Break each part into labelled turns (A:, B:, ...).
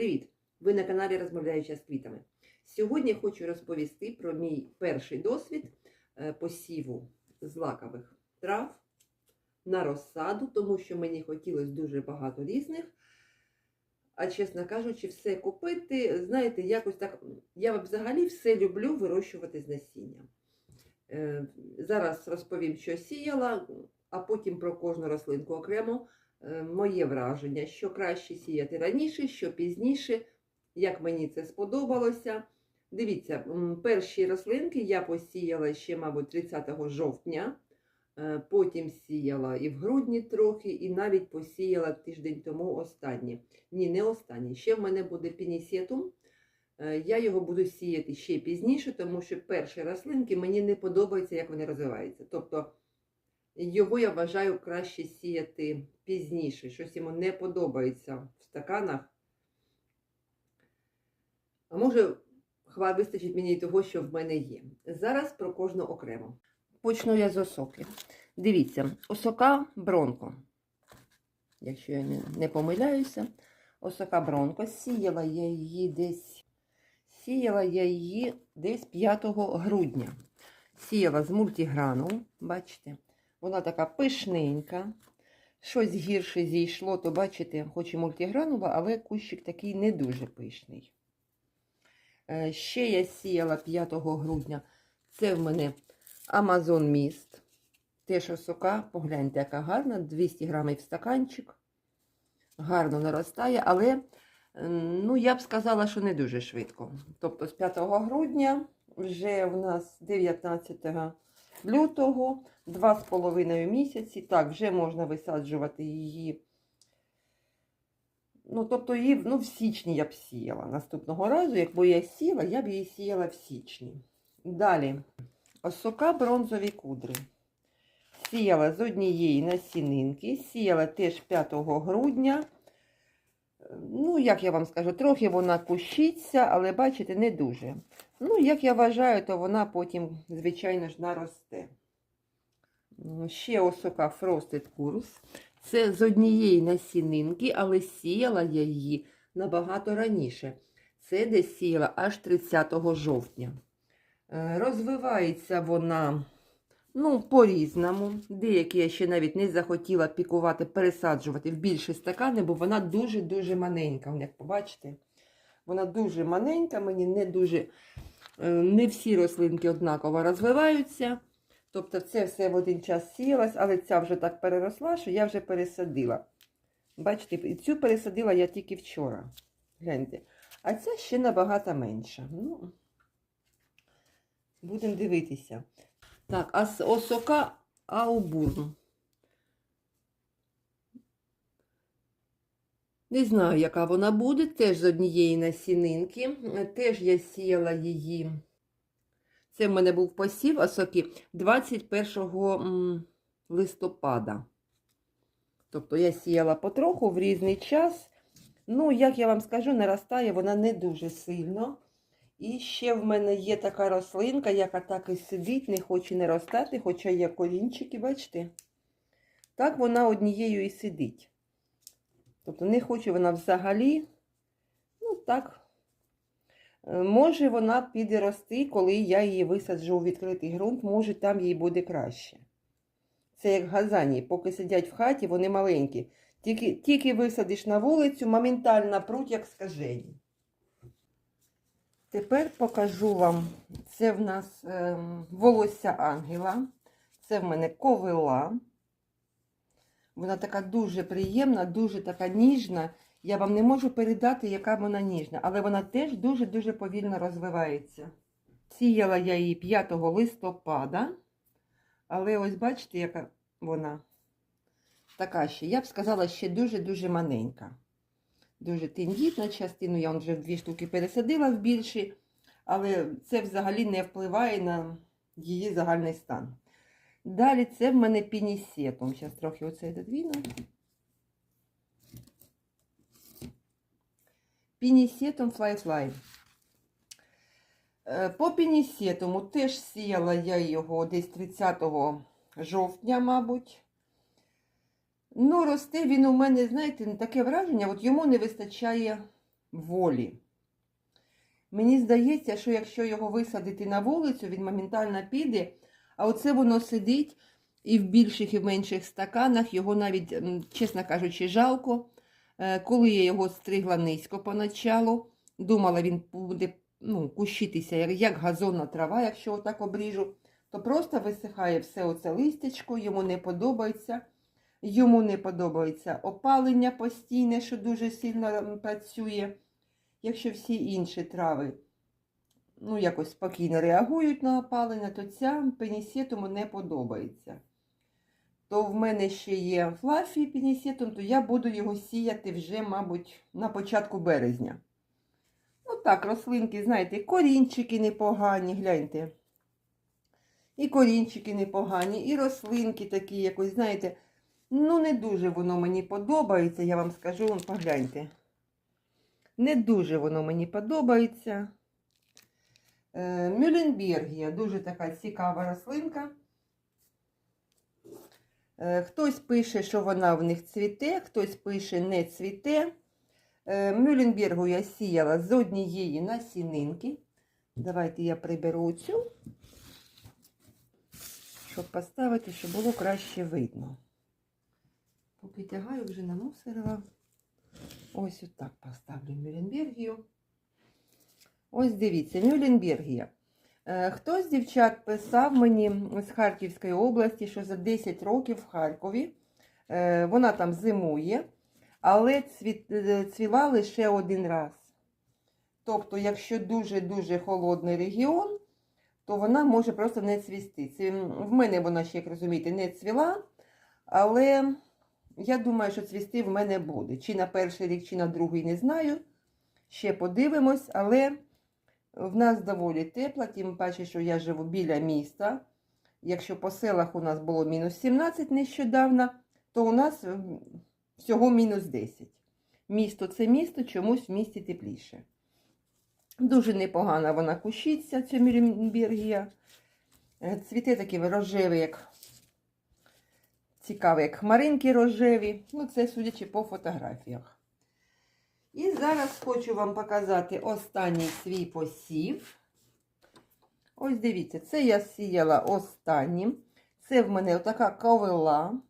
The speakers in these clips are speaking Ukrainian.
A: Привіт! Ви на каналі Розмовляюча з квітами. Сьогодні хочу розповісти про мій перший досвід е, посіву злакових трав на розсаду, тому що мені хотілося дуже багато різних. А чесно кажучи, все купити, знаєте, якось так. Я взагалі все люблю вирощувати з насіння. Е, Зараз розповім, що сіяла, а потім про кожну рослинку окремо. Е, Моє враження, що краще сіяти раніше, що пізніше, як мені це сподобалося. Дивіться, перші рослинки я посіяла ще, мабуть, 30 жовтня, е, потім сіяла і в грудні трохи, і навіть посіяла тиждень тому останні. Ні, не останні. Ще в мене буде пінісетум. Е, Я його буду сіяти ще пізніше, тому що перші рослинки мені не подобається, як вони розвиваються. Тобто його я вважаю краще сіяти пізніше. Щось йому не подобається в стаканах. А може, хва вистачить мені і того, що в мене є. Зараз про кожну окремо. Почну я з осоки. Дивіться, осока бронко. Якщо я не, помиляюся, осока бронко. Сіяла я її десь. Сіяла я її десь 5 грудня. Сіяла з мультиграну, бачите? Вона така пишненька. Щось гірше зійшло, то бачите, хоч і мультигранова, але кущик такий не дуже пишний. Е, Ще я сіяла 5 грудня. Це в мене Амазон Міст. Теж осока, погляньте, яка гарна, 200 грамів стаканчик. Гарно наростає, але ну, я б сказала, що не дуже швидко. Тобто з 5 грудня вже в нас 19 лютого, два з половиною місяці. Так, вже можна висаджувати її. Ну, тобто її ну, в січні я б сіяла. Наступного разу, якби я сіла, я б її сіяла в січні. Далі, осока бронзові кудри. Сіяла з однієї насінинки, сіяла теж 5 грудня. Ну, як я вам скажу, трохи вона кущиться, але бачите, не дуже. Ну, як я вважаю, то вона потім, звичайно ж, наросте. Ще осока Frosted Kurs. Це з однієї насінинки, але сіяла я її набагато раніше. Це десь сіяла аж 30 жовтня. Е, Розвивається вона ну, по-різному. Деякі я ще навіть не захотіла пікувати, пересаджувати в більші стакани, бо вона дуже-дуже маленька. Як побачите, вона дуже маленька, мені не дуже. Е, Не всі рослинки однаково розвиваються. Тобто це все в один час сіялось, але ця вже так переросла, що я вже пересадила. Бачите, цю пересадила я тільки вчора. Гляньте. А ця ще набагато менша. Ну, будемо дивитися. Так, а осока Аубурн. Не знаю, яка вона буде, теж з однієї насінинки. Е, Теж я сіяла її. Це в мене був посів осоки 21 листопада. Тобто я сіяла потроху в різний час. Ну, як я вам скажу, наростає вона не дуже сильно. І ще в мене є така рослинка, яка так і сидить, не хоче не ростати, хоча є корінчики, бачите? Так вона однією і сидить. Тобто не хоче вона взагалі, ну так, Е, може вона піде рости, коли я її висаджу у відкритий ґрунт, може там їй буде краще. Це як газані, поки сидять в хаті, вони маленькі. Тільки, тільки висадиш на вулицю, моментально пруть, як скажені. Тепер покажу вам, це в нас ем, волосся ангела, це в мене ковила. Вона така дуже приємна, дуже така ніжна. Я вам не можу передати, яка вона ніжна, але вона теж дуже-дуже повільно розвивається. Сіяла я її 5 листопада, але ось бачите, яка вона така ще. Я б сказала, ще дуже-дуже маленька. Дуже тендітна частину, я вже дві штуки пересадила в більші, але це взагалі не впливає на її загальний стан. Далі це в мене пінісетом. Зараз трохи оце додвіну. Пінісетом флай-флай. Е, По пінісетому теж сіяла я його десь 30 жовтня, мабуть. Ну, росте він у мене, знаєте, таке враження, от йому не вистачає волі. Мені здається, що якщо його висадити на вулицю, він моментально піде, а оце воно сидить і в більших і в менших стаканах, його навіть, чесно кажучи, жалко. Е, Коли я його стригла низько поначалу, думала, він буде ну, кущитися, як, газонна трава, якщо отак обріжу, то просто висихає все оце листячко, йому не подобається. Йому не подобається опалення постійне, що дуже сильно працює. Якщо всі інші трави ну, якось спокійно реагують на опалення, то ця пенісетуму не подобається. То в мене ще є флафі пенісетум, то я буду його сіяти вже, мабуть, на початку березня. Ну так, рослинки, знаєте, корінчики непогані, гляньте. І корінчики непогані, і рослинки такі якось, знаєте, ну не дуже воно мені подобається, я вам скажу, вон, погляньте. Не дуже воно мені подобається. Е, Мюлленбергія, дуже така цікава рослинка. Е, Хтось пише, що вона в них цвіте, хтось пише не цвіте. Е, Мюлленбергу я сіяла з однієї насінинки. Давайте я приберу цю, щоб поставити, щоб було краще видно. Поки тягаю, вже намусорила. Ось отак поставлю Мюлленбергію. Ось дивіться, Мюлленбергія. Е, Хтось з дівчат писав мені з Харківської області, що за 10 років в Харкові е, вона там зимує, але е, цвіла лише один раз. Тобто, якщо дуже-дуже холодний регіон, то вона може просто не цвісти. В мене вона ще, як розумієте, не цвіла, але я думаю, що цвісти в мене буде. Чи на перший рік, чи на другий, не знаю. Ще подивимось, але в нас доволі тепло, тим паче, що я живу біля міста. Якщо по селах у нас було мінус 17 нещодавно, то у нас всього мінус 10. Місто це місто, чомусь в місті тепліше. Дуже непогано вона кущиться, ця Мюрінбергія. Е, Цвіте такі рожеві, як цікаві, як хмаринки рожеві. Ну, це судячи по фотографіях. І зараз хочу вам показати останній свій посів. Ось дивіться, це я сіяла останнім. Це в мене така ковила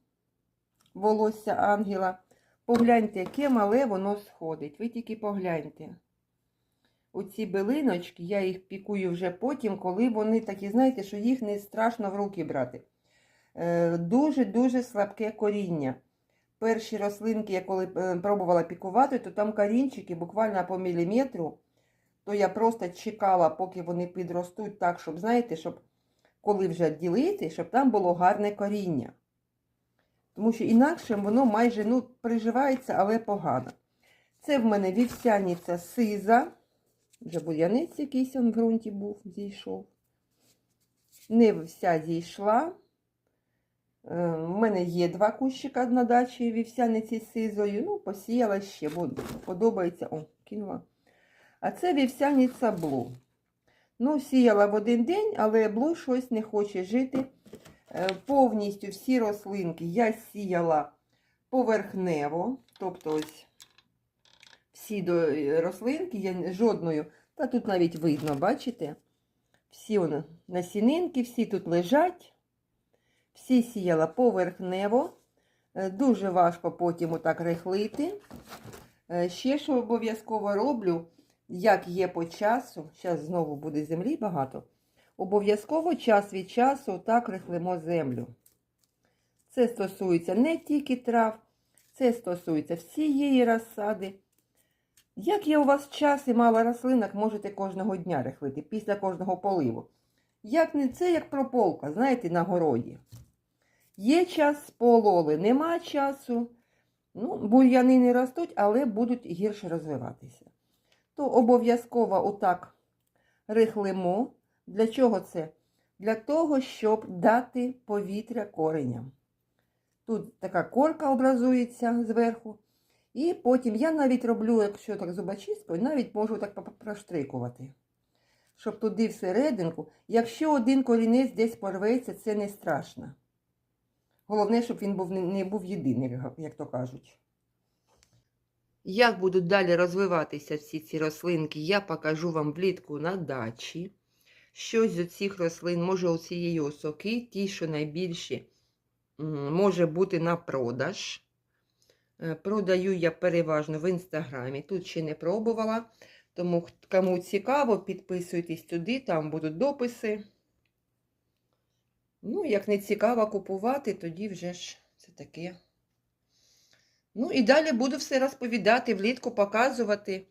A: волосся ангела. Погляньте, яке мале воно сходить. Ви тільки погляньте. Оці билиночки, я їх пікую вже потім, коли вони такі, знаєте, що їх не страшно в руки брати. Е, Дуже-дуже слабке коріння. Перші рослинки, я коли е, пробувала пікувати, то там корінчики буквально по міліметру. То я просто чекала, поки вони підростуть так, щоб, знаєте, щоб коли вже ділити, щоб там було гарне коріння. Тому що інакше воно майже ну, приживається, але погано. Це в мене вівсяниця сиза. Вже бур'янець якийсь в ґрунті був, зійшов. Не вся зійшла. Е, У мене є два кущика на дачі вівсяниці з сизою. Ну, посіяла ще, бо подобається. О, кинула. А це вівсяниця блу. Ну, сіяла в один день, але блу щось не хоче жити. Е, Повністю всі рослинки я сіяла поверхнево. Тобто ось всі е, рослинки, я жодною, та тут навіть видно, бачите? Всі насінинки, всі тут лежать. Всі сіяла поверхнево. Е, Дуже важко потім отак рихлити. Е, Ще що обов'язково роблю, як є по часу, зараз знову буде землі багато. Обов'язково час від часу так рихлимо землю. Це стосується не тільки трав, це стосується всієї розсади. Як є у вас час і мало рослинок, можете кожного дня рихлити, після кожного поливу. Як не це, як прополка, знаєте, на городі. Є час пололи, нема часу. Ну, бур'яни не ростуть, але будуть гірше розвиватися. То обов'язково отак рихлимо. Для чого це? Для того, щоб дати повітря кореням. Тут така корка образується зверху. І потім я навіть роблю, якщо так зубочисткою, навіть можу так проштрикувати. Щоб туди всерединку. Якщо один корінець десь порветься, це не страшно. Головне, щоб він був, не- був єдиний, як- як то кажуть. Як будуть далі розвиватися всі ці рослинки, я покажу вам влітку на дачі. Щось з цих рослин, може, у цієї осоки, ті, що найбільші, може бути на продаж. Е, Продаю я переважно в інстаграмі. Тут ще не пробувала. Тому кому цікаво, підписуйтесь туди, там будуть дописи. Ну, як не цікаво купувати, тоді вже ж це таке. Ну і далі буду все розповідати, влітку показувати,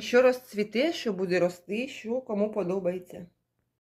A: що розцвіте, що буде рости, що кому подобається.